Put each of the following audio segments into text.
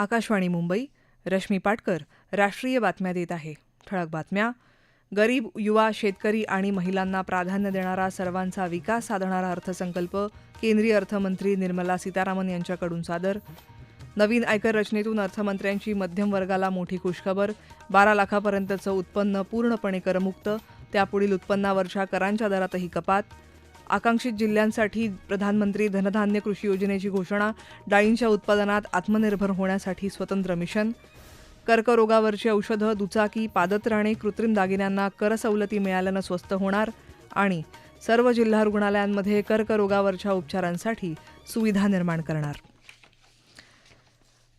आकाशवाणी मुंबई रश्मी पाटकर राष्ट्रीय बातम्या देत आहे. ठळक बातम्या. गरीब युवा शेतकरी आणि महिलांना प्राधान्य देणारा सर्वांचा विकास साधणारा अर्थसंकल्प केंद्रीय अर्थमंत्री निर्मला सीतारामन यांच्याकडून सादर. नवीन आयकर रचनेतून अर्थमंत्र्यांची मध्यम वर्गाला मोठी खुशखबर. बारा लाखापर्यंतचं उत्पन्न पूर्णपणे करमुक्त. त्यापुढील उत्पन्नावरच्या करांच्या दरातही कपात. आकांक्षित जिल्ह्यांसाठी प्रधानमंत्री धनधान्य कृषी योजनेची घोषणा डाळींच्या उत्पादनात आत्मनिर्भर होण्यासाठी स्वतंत्र मिशन कर्करोगावरची औषधं दुचाकी पादत्राणे कृत्रिम दागिन्यांना कर सवलती मिळाल्यानं स्वस्त होणार आणि सर्व जिल्हा रुग्णालयांमध्ये कर्करोगावरच्या उपचारांसाठी सुविधा निर्माण करणार.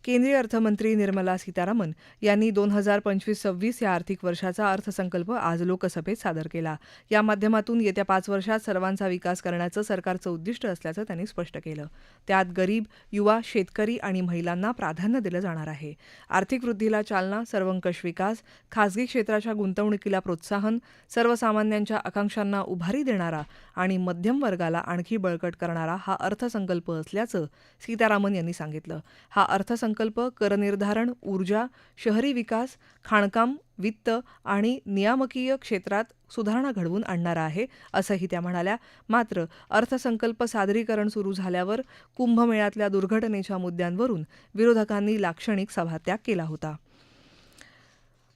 केंद्रीय अर्थमंत्री निर्मला सीतारामन यांनी दोन हजार पंचवीस सव्वीस या आर्थिक वर्षाचा अर्थसंकल्प आज लोकसभेत सादर केला. या माध्यमातून येत्या पाच वर्षात सर्वांचा विकास करण्याचं सरकारचं उद्दिष्ट असल्याचं त्यांनी स्पष्ट केलं. त्यात गरीब युवा शेतकरी आणि महिलांना प्राधान्य दिलं जाणार आहे. आर्थिक वृद्धीला चालना सर्वंकष विकास खासगी क्षेत्राच्या गुंतवणुकीला प्रोत्साहन सर्वसामान्यांच्या आकांक्षांना उभारी देणारा आणि मध्यम वर्गाला आणखी बळकट करणारा हा अर्थसंकल्प असल्याचं सीतारामन यांनी सांगितलं. हा अर्थसंकल्प करनिर्धारण ऊर्जा शहरी विकास खाणकाम वित्त आणि नियामकीय क्षेत्रात सुधारणा घडवून आणणारा आहे असंही त्या म्हणाल्या. मात्र अर्थसंकल्प सादरीकरण सुरू झाल्यावर कुंभमेळ्यातल्या दुर्घटनेच्या मुद्द्यांवरून विरोधकांनी लाक्षणिक सभात्याग केला होता.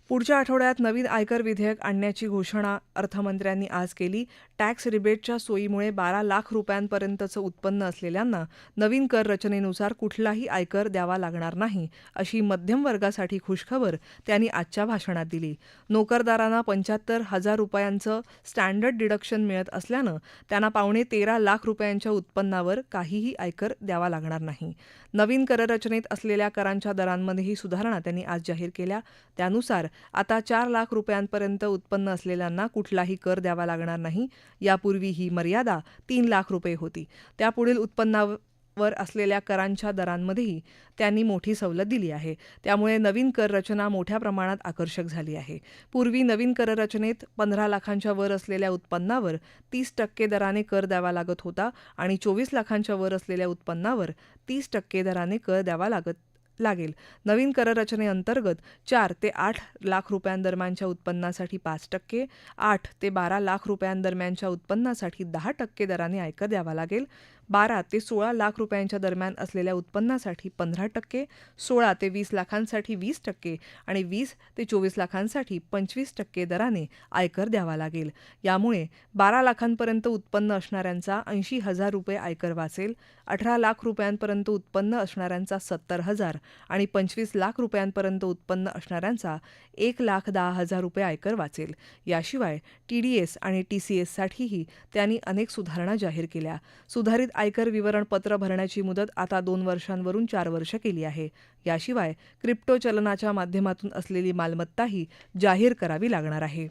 पुढच्या आठवड्यात नवीन आयकर विधेयक आणण्याची घोषणा अर्थमंत्र्यांनी आज केली. टॅक्स रिबेटच्या सोयीमुळे बारा लाख रुपयांपर्यंतचं उत्पन्न असलेल्यांना नवीन कर रचनेनुसार कुठलाही आयकर द्यावा लागणार नाही अशी मध्यम वर्गासाठी खुशखबर त्यांनी आजच्या भाषणात दिली. नोकरदारांना पंच्याहत्तर हजार रुपयांचं स्टँडर्ड डिडक्शन मिळत असल्यानं त्यांना पावणे तेरा लाख रुपयांच्या उत्पन्नावर काहीही आयकर द्यावा लागणार नाही. नवीन कररचनेत असलेल्या करांच्या दरांमध्येही सुधारणा त्यांनी आज जाहीर केल्या. त्यानुसार आता चार लाख रुपयांपर्यंत उत्पन्न असलेल्यांना कुठलाही कर द्यावा लागणार नाही यापूर्वी ही मर्यादा तीन लाख रुपये होती. त्यापुढील उत्पन्नावर असलेल्या करांच्या दरांमध्येही त्यांनी मोठी सवलत दिली आहे. त्यामुळे नवीन कर रचना मोठ्या प्रमाणात आकर्षक झाली आहे. पूर्वी नवीन कररचनेत पंधरा लाखांच्या वर असलेल्या उत्पन्नावर तीस टक्के दराने कर द्यावा लागत होता आणि चोवीस लाखांच्या वर असलेल्या उत्पन्नावर तीस टक्के दराने कर द्यावा लागत लागेल. नवीन कररचनेअंतर्गत चार ते आठ लाख रुपयांदरम्यानच्या उत्पन्नासाठी पाच टक्के आठ ते बारा लाख रुपयांदरम्यानच्या उत्पन्नासाठी दहा टक्के दराने आयकर द्यावा लागेल. बारा ते सोळा लाख रुपयांच्या दरम्यान असलेल्या उत्पन्नासाठी पंधरा टक्के सोळा ते वीस लाखांसाठी वीस टक्के आणि वीस ते चोवीस लाखांसाठी पंचवीस टक्के दराने आयकर द्यावा लागेल. यामुळे बारा लाखांपर्यंत उत्पन्न असणाऱ्यांचा ऐंशी हजार रुपये आयकर वाचेल अठरा लाख रुपयांपर्यंत उत्पन्न असणाऱ्यांचा सत्तर हजार आणि पंचवीस लाख रुपयांपर्यंत उत्पन्न असणाऱ्यांचा एक लाख दहा हजार रुपये आयकर वाचेल. याशिवाय टी डी एस आणि टी सी एससाठीही त्यांनी अनेक सुधारणा जाहीर केल्या. सुधारित आयकर विवरणपत्र भरण्याची मुदत आता दोन वर्षांवरून चार वर्ष केली आहे. याशिवाय क्रिप्टो चलनाच्या माध्यमातून असलेली मालमत्ताही जाहीर करावी लागणार आहे.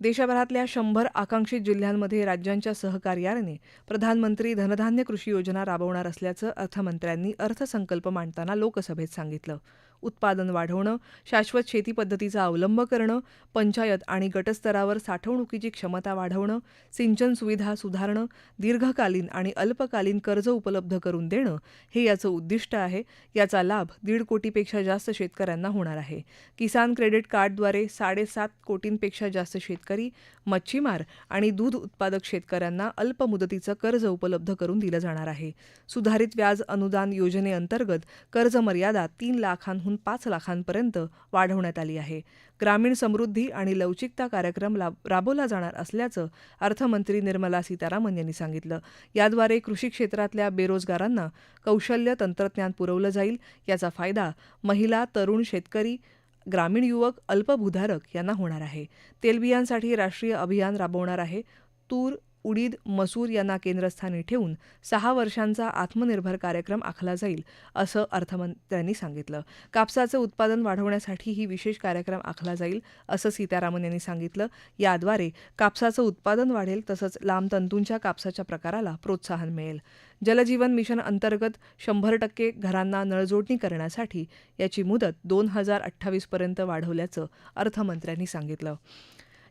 देशभरातल्या शंभर आकांक्षित जिल्ह्यांमध्ये राज्यांच्या सहकार्याने प्रधानमंत्री धनधान्य कृषी योजना राबवणार असल्याचं अर्थमंत्र्यांनी अर्थसंकल्प मांडताना लोकसभेत सांगितलं. उत्पादन वाढवणं शाश्वत शेती पद्धतीचा अवलंब करणं पंचायत आणि गटस्तरावर साठवणुकीची क्षमता वाढवणं सिंचन सुविधा सुधारणं दीर्घकालीन आणि अल्पकालीन कर्ज उपलब्ध करून देणं हे याचं उद्दिष्ट आहे. याचा लाभ दीड कोटीपेक्षा जास्त शेतकऱ्यांना होणार आहे. किसान क्रेडिट कार्डद्वारे साडेसात कोटींपेक्षा जास्त शेतकरी मच्छीमार आणि दूध उत्पादक शेतकऱ्यांना अल्प मुदतीचं कर्ज उपलब्ध करून दिलं जाणार आहे. सुधारित व्याज अनुदान योजनेअंतर्गत कर्ज मर्यादा तीन लाखांहून लाखांहून पाच लाखांपर्यंत वाढवण्यात आली आहे. ग्रामीण समृद्धी आणि लवचिकता कार्यक्रम राबवला जाणार असल्याचं अर्थमंत्री निर्मला सीतारामन यांनी सांगितलं. याद्वारे कृषी क्षेत्रातल्या बेरोजगारांना कौशल्य तंत्रज्ञान पुरवलं जाईल. याचा फायदा महिला तरुण शेतकरी ग्रामीण युवक अल्पभूधारक यांना होणार आहे. तेलबियांसाठी राष्ट्रीय अभियान राबवणार आहे. तूर उडीद मसूर यांना केंद्रस्थानी ठेवून सहा वर्षांचा आत्मनिर्भर कार्यक्रम आखला जाईल असं अर्थमंत्र्यांनी सांगितलं. कापसाचं उत्पादन वाढवण्यासाठी ही विशेष कार्यक्रम आखला जाईल असं सीतारामन यांनी सांगितलं. याद्वारे कापसाचं उत्पादन वाढेल तसंच लांब तंतूंच्या कापसाच्या प्रकाराला प्रोत्साहन मिळेल. जलजीवन मिशन अंतर्गत शंभर टक्के घरांना नळजोडणी करण्यासाठी याची मुदत दोन हजार अठ्ठावीसपर्यंत वाढवल्याचं अर्थमंत्र्यांनी सांगितलं.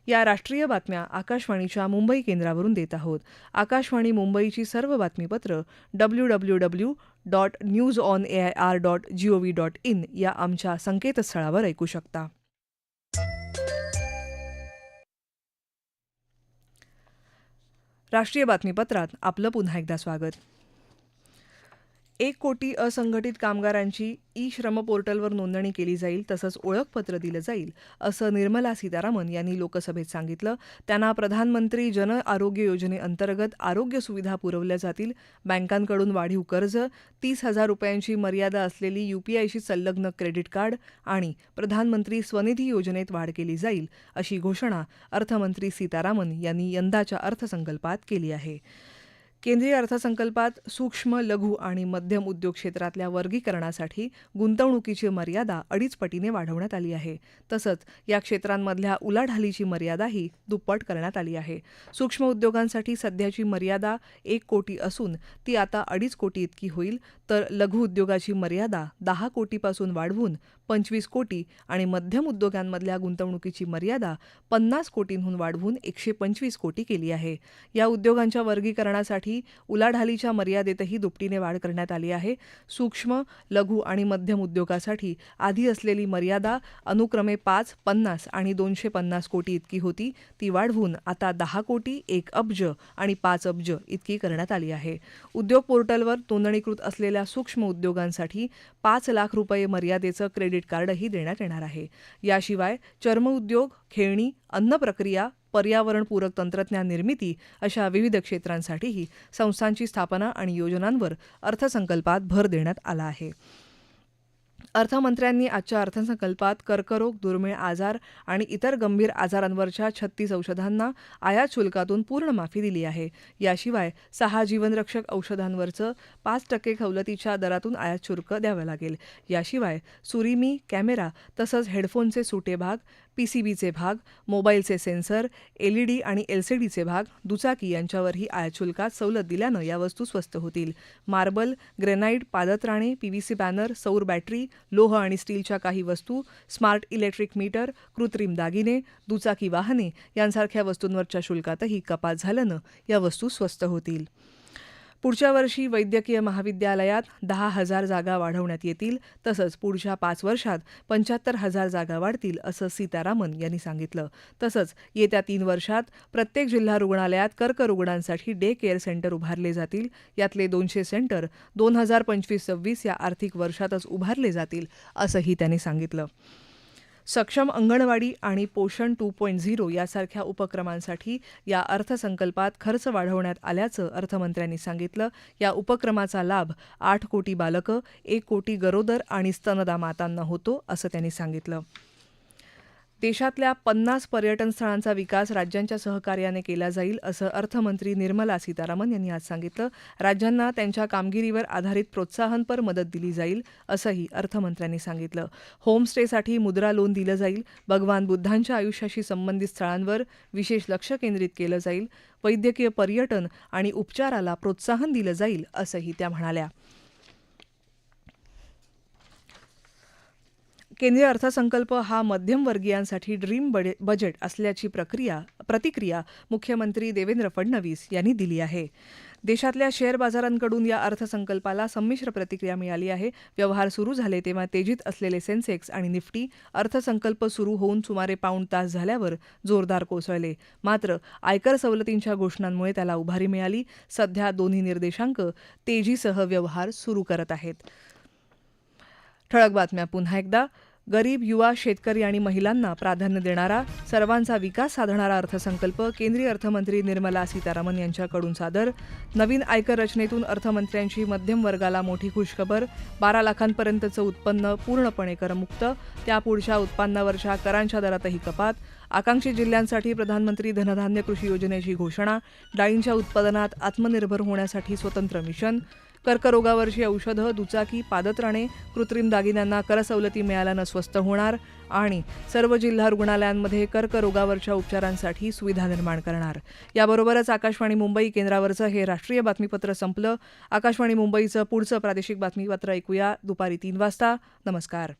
या राष्ट्रीय बातम्या आकाशवाणीच्या मुंबई केंद्रावरून देत आहोत. आकाशवाणी मुंबईची सर्व बातमीपत्र W W W dot news on A I R dot G O V dot in या आमच्या संकेतस्थळावर ऐकू शकता. राष्ट्रीय बातमीपत्रात आपलं पुन्हा एकदा स्वागत. एक कोटी असंघटित कामगारांची ई श्रम पोर्टलवर नोंदणी केली जाईल तसंच ओळखपत्र दिलं जाईल असं निर्मला सीतारामन यांनी लोकसभेत सांगितलं. त्यांना प्रधानमंत्री जन आरोग्य योजनेअंतर्गत आरोग्य सुविधा पुरवल्या जातील बँकांकडून वाढीव कर्ज तीस हजार रुपयांची मर्यादा असलेली यूपीआयशी संलग्न क्रेडिट कार्ड आणि प्रधानमंत्री स्वनिधी योजनेत वाढ केली जाईल अशी घोषणा अर्थमंत्री सीतारामन यांनी यंदाच्या अर्थसंकल्पात केली आहे. केंद्रीय अर्थसंकल्पात सूक्ष्म लघु आणि मध्यम उद्योग क्षेत्रातल्या वर्गीकरणासाठी गुंतवणुकीची मर्यादा अडीच पटीने वाढवण्यात आली आहे. तसंच या क्षेत्रांमधल्या उलाढालीची मर्यादाही दुप्पट करण्यात आली आहे. सूक्ष्म उद्योगांसाठी सध्याची मर्यादा एक कोटी असून ती आता अडीच कोटी इतकी होईल तर लघु उद्योगाची मर्यादा दहा कोटीपासून वाढवून पंचवीस कोटी आणि मध्यम उद्योगांमधल्या गुंतवणुकीची मर्यादा पन्नास कोटींहून वाढवून एकशे पंचवीस कोटी केली आहे. या उद्योगांच्या वर्गीकरणासाठी उलाढालीच्या मर्यादेतही दुपटीने वाढ करण्यात आली आहे. सूक्ष्म लघु आणि मध्यम उद्योगासाठी आधी असलेली मर्यादा अनुक्रमे पाच पन्नास आणि दोनशे पन्नास कोटी इतकी होती. ती वाढवून आता दहा कोटी एक अब्ज आणि पाच अब्ज इतकी करण्यात आली आहे. उद्योग पोर्टलवर नोंदणीकृत असलेल्या सूक्ष्म उद्योगांसाठी पाच लाख रुपये मर्यादेचं क्रेडिट कार्डही देण्यात येणार आहे. याशिवाय चर्म उद्योग खेळणी अन्न प्रक्रिया पर्यावरणपूरक तंत्रज्ञान निर्मिती अशा विविध क्षेत्रांसाठीही संस्थांची स्थापना आणि योजनांवर अर्थसंकल्पात भर देण्यात आला आहे. अर्थमंत्र्यांनी आजच्या अर्थसंकल्पात कर्करोग दुर्मिळ आजार आणि इतर गंभीर आजारांवरच्या छत्तीस औषधांना आयात शुल्कातून पूर्ण माफी दिली आहे. याशिवाय सहा जीवनरक्षक औषधांवरचं पाच टक्के सवलतीच्या दरातून आयात शुल्क द्यावं लागेल. याशिवाय सुरिमी कॅमेरा तसंच हेडफोनचे सुटे भाग पीसीबीचे भाग मोबाईलचे सेन्सर एलईडी आणि एलसीडीचे भाग दुचाकी यांच्यावरही आयशुल्कात शुल्कात सवलत दिल्यानं या वस्तू स्वस्त होतील. मार्बल ग्रेनाईट पादत्राणे पीव्हीसी बॅनर सौर बॅटरी लोह आणि स्टीलच्या काही वस्तू स्मार्ट इलेक्ट्रिक मीटर कृत्रिम दागिने दुचाकी वाहने यांसारख्या वस्तूंवरच्या शुल्कातही कपात झाल्यानं या वस्तू स्वस्त होतील. पुढच्या वर्षी वैद्यकीय महाविद्यालयात दहा हजार जागा वाढवण्यात येतील तसंच पुढच्या पाच वर्षात पंच्याहत्तर हजार जागा वाढतील असं सीतारामन यांनी सांगितलं. तसंच येत्या तीन वर्षात प्रत्येक जिल्हा रुग्णालयात कर्करुग्णांसाठी डे केअर सेंटर उभारले जातील. यातले दोनशे सेंटर दोन हजार पंचवीस सव्वीस या आर्थिक वर्षातच उभारले जातील असंही त्यांनी सांगितलं. सक्षम अंगणवाडी आणि पोषण टू पॉईंट झिरो यासारख्या उपक्रमांसाठी या अर्थसंकल्पात खर्च वाढवण्यात आल्याचं अर्थमंत्र्यांनी सांगितलं. या उपक्रमाचा लाभ आठ कोटी बालकं एक कोटी गरोदर आणि स्तनदा मातांना होतो असं त्यांनी सांगितलं. देशातल्या पन्नास पर्यटन स्थळांचा विकास राज्यांच्या सहकार्याने केला जाईल असं अर्थमंत्री निर्मला सीतारामन यांनी आज सांगितलं. राज्यांना त्यांच्या कामगिरीवर आधारित प्रोत्साहनपर मदत दिली जाईल असंही अर्थमंत्र्यांनी सांगितलं. होमस्टेसाठी मुद्रा लोन दिलं जाईल भगवान बुद्धांच्या आयुष्याशी संबंधित स्थळांवर विशेष लक्ष केंद्रित केलं जाईल वैद्यकीय पर्यटन आणि उपचाराला प्रोत्साहन दिलं जाईल असंही त्या म्हणाल्या. केंद्रीय अर्थसंकल्प हा मध्यमवर्गीयांसाठी ड्रीम बडे बजेट असल्याची प्रक्रिया प्रतिक्रिया मुख्यमंत्री देवेंद्र फडणवीस यांनी दिली आहे. देशातल्या शेअर बाजारांकडून या अर्थसंकल्पाला संमिश्र प्रतिक्रिया मिळाली आहे. व्यवहार सुरू झाले तेव्हा तेजीत असलेले सेन्सेक्स आणि निफ्टी अर्थसंकल्प सुरू होऊन सुमारे पाऊण तास झाल्यावर जोरदार कोसळले. मात्र आयकर सवलतींच्या घोषणांमुळे त्याला उभारी मिळाली. सध्या दोन्ही निर्देशांक तेजीसह व्यवहार सुरू करत आहेत. ठळक बातम्या पुन्हा एकदा. गरीब युवा शेतकरी आणि महिलांना प्राधान्य देणारा सर्वांचा विकास साधणारा अर्थसंकल्प केंद्रीय अर्थमंत्री निर्मला सीतारामन यांच्याकडून सादर. नवीन आयकर रचनेतून अर्थमंत्र्यांची मध्यम वर्गाला मोठी खुशखबर बारा लाखांपर्यंतचं उत्पन्न पूर्णपणे करमुक्त त्यापुढच्या उत्पन्नावरच्या करांच्या दरातही कपात. आकांक्षी जिल्ह्यांसाठी प्रधानमंत्री धनधान्य कृषी योजनेची घोषणा डाळींच्या उत्पादनात आत्मनिर्भर होण्यासाठी स्वतंत्र मिशन कर्करोगावरची औषधं दुचाकी पादत्राणे कृत्रिम दागिन्यांना करसवलती मिळाल्यानं स्वस्त होणार आणि सर्व जिल्हा रुग्णालयांमध्ये कर्करोगावरच्या उपचारांसाठी सुविधा निर्माण करणार. याबरोबरच आकाशवाणी मुंबई केंद्रावरचं हे राष्ट्रीय बातमीपत्र संपलं. आकाशवाणी मुंबईचं पुढचं प्रादेशिक बातमीपत्र ऐकूया दुपारी तीन वाजता. नमस्कार.